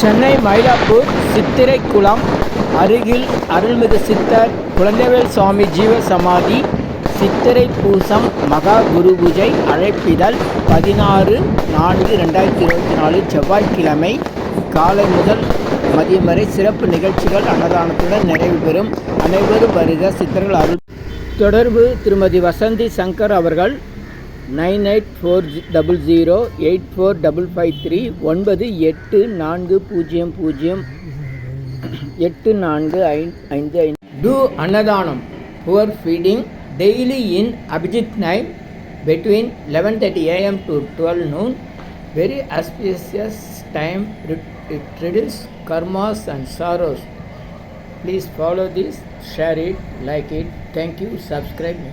சென்னை மயிலாப்பூர் சித்திரைக்குளம் அருகில் அருள்மிகு சித்தர் குழந்தைவேல் சுவாமி ஜீவ சமாதி சித்திரை பூசம் மகா குரு பூஜை அழைப்பிதழ் பதினாறு நான்கு ரெண்டாயிரத்தி இருபத்தி நாலு செவ்வாய்க்கிழமை காலை முதல் மதியம் வரை சிறப்பு நிகழ்ச்சிகள் அன்னதானத்துடன் நிறைவு பெறும். அனைவரும் வருக சித்தர்கள் அருள். தொடர்பு திருமதி வசந்தி சங்கர் அவர்கள். Nine eight four double zero eight four double five three ஒன்பது எட்டு நான்கு பூஜ்ஜியம் பூஜ்ஜியம் எட்டு நான்கு ஐ- ஐந்து ஐந்து டூ அன்னதானம் poor feeding daily in Abhijit nine between eleven thirty AM to twelve noon very auspicious time it, it reduces karmas and sorrows please follow this share it like it thank you subscribe me